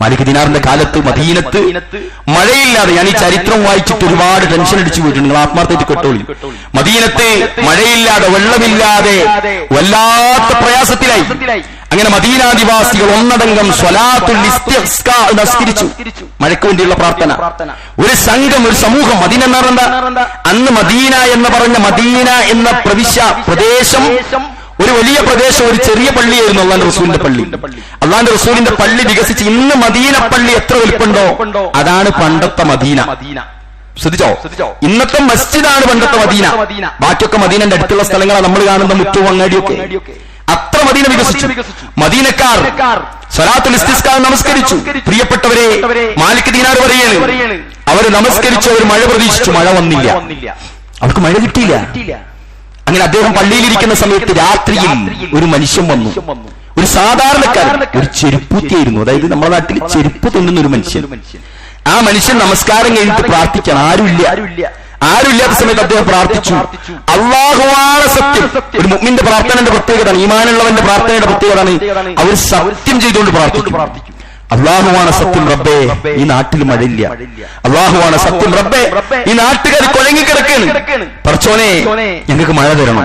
മാലിക് ദിനാറിന്റെ കാലത്ത് മദീനത്ത് മഴയില്ലാതെ ഞാൻ ഈ ചരിത്രം വായിച്ചിട്ട് ഒരുപാട് ടെൻഷൻ അടിച്ചു പോയിട്ടുണ്ട്. നിങ്ങൾ ആത്മാർത്ഥത്തിൽ കെട്ടോളി. മദീനത്ത് മഴയില്ലാതെ വെള്ളമില്ലാതെ വല്ലാത്ത പ്രയാസത്തിലായി. അങ്ങനെ മദീനാദിവാസികൾ ഒന്നടങ്കം നമസ്കരിച്ചു മഴയ്ക്ക് വേണ്ടിയുള്ള പ്രാർത്ഥന. ഒരു സംഘം ഒരു സമൂഹം. മദീന എന്ന് പറഞ്ഞാ അന്ന് മദീന എന്ന് പറഞ്ഞ മദീന എന്ന പ്രവിശ്യ പ്രദേശം ഒരു വലിയ പ്രദേശം ഒരു ചെറിയ പള്ളിയായിരുന്നു അള്ളാന്റെ റസൂലിന്റെ പള്ളി. അള്ളാന്റെ റസൂലിന്റെ പള്ളി വികസിച്ച് ഇന്ന് മദീന പള്ളി എത്ര വലുപ്പുണ്ടോ? അതാണ് പണ്ടത്തെ മദീന. ശ്രദ്ധിച്ചോ? ഇന്നത്തെ മസ്ജിദാണ് പണ്ടത്തെ മദീന. ബാക്കിയൊക്കെ മദീനന്റെ അടുത്തുള്ള സ്ഥലങ്ങളാണ് നമ്മൾ കാണുന്ന മുറ്റവും അങ്ങാടിയൊക്കെ. അത്ര മദീന വികസിച്ചു. മദീനക്കാർ സ്വലാത്തുൽ ഇസ്തിസ്കാർ നമസ്കരിച്ചു. പ്രിയപ്പെട്ടവരെ മാലിക് ദീനാർ പറയാണ് അവർ നമസ്കരിച്ചു അവർ മഴ പ്രതീക്ഷിച്ചു മഴ വന്നില്ല. അവർക്ക് മഴ കിട്ടിയില്ല. അങ്ങനെ അദ്ദേഹം പള്ളിയിലിരിക്കുന്ന സമയത്ത് രാത്രിയിൽ ഒരു മനുഷ്യൻ വന്നു. ഒരു സാധാരണക്കാരൻ ഒരു ചെരുപ്പൂത്തിയായിരുന്നു. അതായത് നമ്മുടെ നാട്ടിൽ ചെരുപ്പ് തിന്നുന്ന ഒരു മനുഷ്യൻ. ആ മനുഷ്യൻ നമസ്കാരം കഴിഞ്ഞിട്ട് പ്രാർത്ഥിക്കണം. ആരുമില്ല. ആരുമില്ലാത്ത സമയത്ത് അദ്ദേഹം പ്രാർത്ഥിച്ചു. അള്ളാഹുവാണ് സത്യം. ഒരു മുമ്മിന്റെ പ്രാർത്ഥനയുടെ പ്രത്യേകതയാണ് ഈമാനുള്ളവന്റെ പ്രാർത്ഥനയുടെ പ്രത്യേകതയാണ് അവർ സത്യം ചെയ്തുകൊണ്ട് പ്രാർത്ഥിക്കും അള്ളാഹുവാണ് സത്യം റബ്ബേ. ഈ നാട്ടിൽ മഴയില്ല. അള്ളാഹുവാണ് സത്യം റബ്ബേ. ഈ നാട്ടുകാർ കുഴങ്ങിക്കിടക്കാണ് പറച്ചോനെ ഞങ്ങൾക്ക് മഴ തരണം.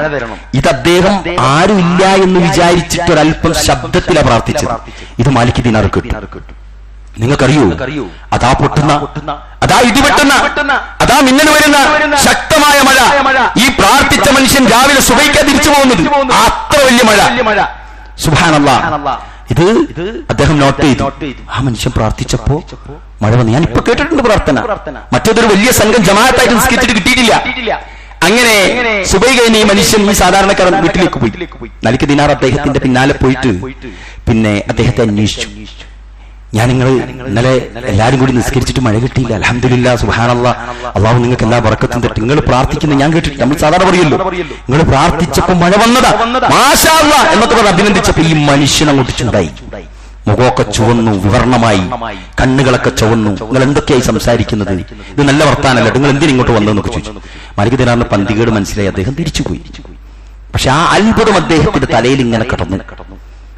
ഇത് അദ്ദേഹം ആരുമില്ല എന്ന് വിചാരിച്ചിട്ട് ഒരല്പം ശബ്ദത്തിലാണ് പ്രാർത്ഥിച്ചത്. ഇത് മാലിക്ക് ദിനാർ കിട്ടും നിങ്ങൾക്കറിയൂ? അതാ പൊട്ടുന്ന അതാ ഇടിവെട്ടുന്ന അതാ മിന്നൽ വരുന്ന ശക്തമായ മഴ. ഈ പ്രാർത്ഥിച്ച മനുഷ്യൻ രാവിലെ സുബൈക്ക തിരിച്ചു പോകുന്നത്. അത്ര വലിയ മഴ. സുഭാനല്ല ഇത് അദ്ദേഹം നോട്ട് ചെയ്തു. ആ മനുഷ്യൻ പ്രാർത്ഥിച്ചപ്പോ മഴ വന്നു. ഞാൻ ഇപ്പൊ കേട്ടിട്ടുണ്ട് പ്രാർത്ഥന. മറ്റേതൊരു വലിയ സംഘം ജമാഅത്തായിട്ട് നിസ്കരിച്ചിട്ട് കിട്ടിയിട്ടില്ല. അങ്ങനെ സുബൈ കഴിഞ്ഞ ഈ മനുഷ്യൻ ഈ സാധാരണക്കാരൻ വീട്ടിലേക്ക് പോയി. നൽകി ദിനാർ അദ്ദേഹത്തിന്റെ പിന്നാലെ പോയിട്ട് പിന്നെ അദ്ദേഹത്തെ അന്വേഷിച്ചു. ഞാൻ നിങ്ങൾ ഇന്നലെ എല്ലാരും കൂടി നിസ്കരിച്ചിട്ട് മഴ കിട്ടിയില്ല. അലഹമില്ല സുഹാനല്ല അള്ളാഹു നിങ്ങൾക്ക് എല്ലാ പറക്കത്തും തട്ടി നിങ്ങൾ പ്രാർത്ഥിക്കുന്ന ഞാൻ കേട്ടിട്ട് നമ്മൾ സാധാരണ പറയല്ലോ. നിങ്ങൾ പ്രാർത്ഥിച്ചപ്പോ മഴ വന്നതാ. മാഷാ അല്ലാ എന്നൊക്കെ പറഞ്ഞ് അഭിനന്ദിച്ചപ്പോ ഈ മനുഷ്യൻ അങ്ങോട്ട് ചൂടായി. മുഖമൊക്കെ ചുവന്നു വിവരണമായി. കണ്ണുകളൊക്കെ ചുവന്നു. നിങ്ങൾ എന്തൊക്കെയായി സംസാരിക്കുന്നത്? ഇത് നല്ല വർത്താനല്ല? നിങ്ങൾ എന്തിനും ഇങ്ങോട്ട് വന്നതെന്നൊക്കെ ചോദിച്ചു. മലിക് ദിനാറിന് പന്തികേട് മനസ്സിലായി. അദ്ദേഹം തിരിച്ചുപോയി. പക്ഷെ ആ അത്ഭുതം അദ്ദേഹത്തിന്റെ തലയിൽ ഇങ്ങനെ കടന്നു.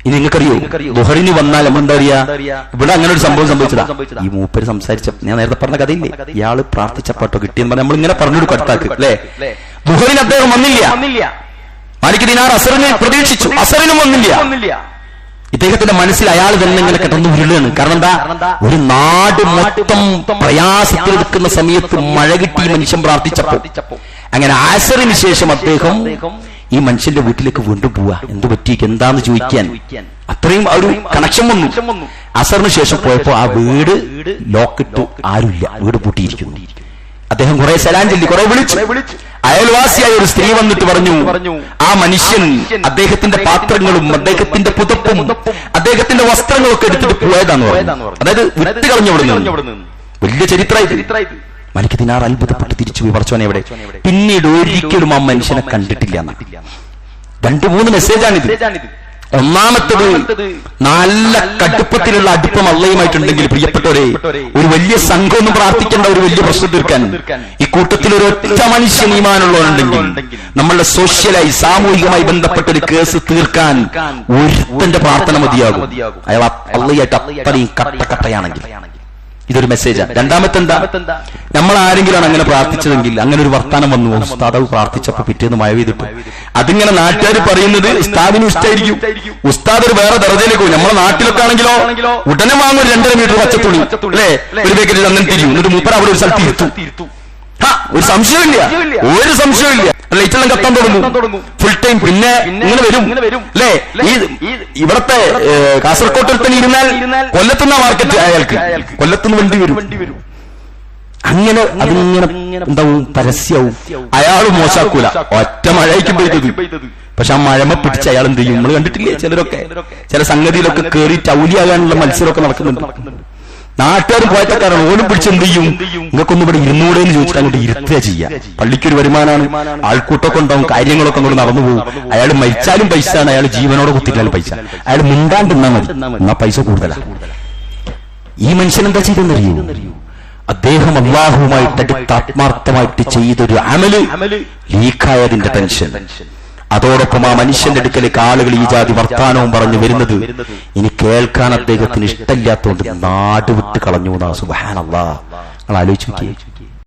ഇനി നിങ്ങൾക്കറിയോ? ദുഹറിന് വന്നാൽ നമ്മൾ എന്താ പറയാ ഇവിടെ അങ്ങനെ ഒരു സംഭവം സംഭവിച്ചതാ. ഈ മൂപ്പര് സംസാരിച്ച ഞാൻ നേരത്തെ പറഞ്ഞ കഥയില്ലേ? ഇയാൾ പ്രാർത്ഥിച്ചപ്പാട്ടോ കിട്ടിയെന്ന് പറഞ്ഞാൽ നമ്മൾ ഇങ്ങനെ പറഞ്ഞൊരു കടുത്താക്ക് അല്ലേ? ദുഹറിന് അദ്ദേഹം വന്നില്ല. മാലിക് ദിനാർ അസറിനെ പ്രതീക്ഷിച്ചു. അസറിനും വന്നില്ല. ഇദ്ദേഹത്തിന്റെ മനസ്സിൽ അയാൾ തന്നെ ഇങ്ങനെ കിടന്നു ഉരുളാണ് കാരണം എന്താ? ഒരു നാട് മൊത്തം പ്രയാസത്തിൽ നിൽക്കുന്ന സമയത്ത് മഴ കിട്ടി മനുഷ്യൻ പ്രാർത്ഥിച്ചപ്പോ അങ്ങനെ ആസറിന് ശേഷം അദ്ദേഹം ഈ മനുഷ്യന്റെ വീട്ടിലേക്ക് വീണ്ടും പോവാ. എന്ത് പറ്റി? എന്താന്ന് ചോദിക്കാൻ. അത്രയും ഒരു കണക്ഷൻ വന്നു. അസറിന് ശേഷം പോയപ്പോ ആ വീട് ലോക്കിട്ടു. ആരുമില്ല. വീട് പൂട്ടിയിരിക്കുന്നു. അദ്ദേഹം കുറെ സലാം ചൊല്ലി കുറെ വിളിച്ചു. അയൽവാസിയായ ഒരു സ്ത്രീ വന്നിട്ട് പറഞ്ഞു ആ മനുഷ്യൻ അദ്ദേഹത്തിന്റെ പാത്രങ്ങളും അദ്ദേഹത്തിന്റെ പുതപ്പും അദ്ദേഹത്തിന്റെ വസ്ത്രങ്ങളും ഒക്കെ എടുത്തിട്ട് പോയതാന്ന് പറഞ്ഞു. അതായത് വിട്ട് കളഞ്ഞു വലിയ ചരിത്രമായി മലിക്ക് ദിനാർ അത്ഭുതപ്പെട്ട് തിരിച്ചു പോയി പറച്ചോനെ എവിടെ പിന്നീട് ഒരിക്കലും ആ മനുഷ്യനെ കണ്ടിട്ടില്ല. രണ്ടു മൂന്ന് മെസ്സേജാണിത്. ഒന്നാമത്തത് നല്ല കടുപ്പത്തിലുള്ള അടുപ്പം അള്ളയുമായിട്ടുണ്ടെങ്കിൽ പ്രിയപ്പെട്ടവരെ ഒരു വലിയ സംഘമൊന്നും പ്രാർത്ഥിക്കേണ്ട ഒരു വലിയ പ്രശ്നം തീർക്കാൻ ഈ കൂട്ടത്തിൽ ഒരു ഒറ്റ മനുഷ്യ നിയമാനുള്ളവരുണ്ടെങ്കിൽ നമ്മളുടെ സോഷ്യലായി സാമൂഹികമായി ബന്ധപ്പെട്ട ഒരു കേസ് തീർക്കാൻ ഒരുത്തന്റെ പ്രാർത്ഥന മതിയാകും. അയാൾ അള്ളയായിട്ട് അത്രയും കട്ടക്കട്ടയാണെങ്കിൽ. ഇതൊരു മെസ്സേജാണ് രണ്ടാമത്തെ എന്താ നമ്മൾ ആരെങ്കിലാണ് അങ്ങനെ പ്രാർത്ഥിച്ചതെങ്കിൽ അങ്ങനെ ഒരു വർത്താനം വന്നു. ഉസ്താദ് പ്രാർത്ഥിച്ചപ്പോ പിറ്റേന്ന് മഴ പെയ്തിട്ടു. അതിങ്ങനെ നാട്ടുകാർ പറയുന്നത് ഉസ്താദിന് ഇഷ്ടമായിരിക്കും ഉസ്താദ് ഒരു വേറെ ദർജയിലേക്ക് പോകും നമ്മളെ നാട്ടിലൊക്കെ ആണെങ്കിലോ ഉടനെ വാങ്ങും രണ്ടര മീറ്റർ പച്ചത്തുണി അല്ലേ? ഒരു പാക്കറ്റിൽ അങ്ങനെ തിരിയും. എന്നിട്ട് മൂപ്പർ അവിടെ ഒരു സ്ഥലത്ത് ഇരുത്തും. ഒരു സംശയമില്ല ഒരു സംശയമില്ല ലൈറ്റെല്ലാം കത്താൻ തുടങ്ങും. ഫുൾ ടൈം പിന്നെ ഇങ്ങനെ വരും. അല്ലേ ഈ ഇവിടത്തെ കാസർകോട്ടിൽ തന്നെ ഇരുന്നാൽ കൊല്ലത്തുന്ന മാർക്കറ്റ് അയാൾക്ക്. കൊല്ലത്തുനിന്ന് വണ്ടി വരും. അങ്ങനെ അതിങ്ങനെ എന്താവും പരസ്യവും. അയാൾ മോശാക്കൂല. ഒറ്റ മഴയ്ക്കും പെയ്തത്. പക്ഷെ ആ മഴമ പിടിച്ച് അയാൾ എന്ത് ചെയ്യും നമ്മൾ കണ്ടിട്ടില്ലേ ചിലരൊക്കെ? ചില സംഗതിയിലൊക്കെ കയറി ടൗലിയാകാനുള്ള മത്സരമൊക്കെ നടക്കുന്നുണ്ട്. നാട്ടുകാരും പോയത്തക്കാരാണ് ഓലും പിടിച്ച് എന്ത് ചെയ്യും? നിങ്ങൾക്കൊന്നും ഇവിടെ ഇരുന്നൂടെ എന്ന് ചോദിച്ചിട്ട് അങ്ങോട്ട് ഇരുത്തുക ചെയ്യാം. പള്ളിക്കൊരു വരുമാനമാണ് ആൾക്കൂട്ടമൊക്കെ ഉണ്ടാവും കാര്യങ്ങളൊക്കെ അങ്ങോട്ട് നടന്നു പോകും. അയാൾ മരിച്ചാലും പൈസ ആണ് അയാൾ ജീവനോടെ കുത്തിയിട്ടാലും പൈസ. അയാൾ മിണ്ടാണ്ടിരുന്നാ മതി. എന്നാ പൈസ കൂടുതലാണ് ഈ മനുഷ്യൻ എന്താ ചെയ്തെന്നറിയോ അദ്ദേഹം അള്ളാഹുമായിട്ട് അടുത്ത് ആത്മാർത്ഥമായിട്ട് ചെയ്തൊരു അമൽ ലീക്കായതിന്റെ ടെൻഷൻ. അതോടൊപ്പം ആ മനുഷ്യന്റെ അടുക്കലേക്ക് ആളുകൾ ഈ ജാതി വർത്താനവും പറഞ്ഞു വരുന്നത് ഇനി കേൾക്കാൻ അദ്ദേഹത്തിന് ഇഷ്ടമില്ലാത്തതുകൊണ്ട് നാട് വിട്ട് കളഞ്ഞു എന്നാ സുബാനല്ലാ നിങ്ങൾ ആലോചിച്ച്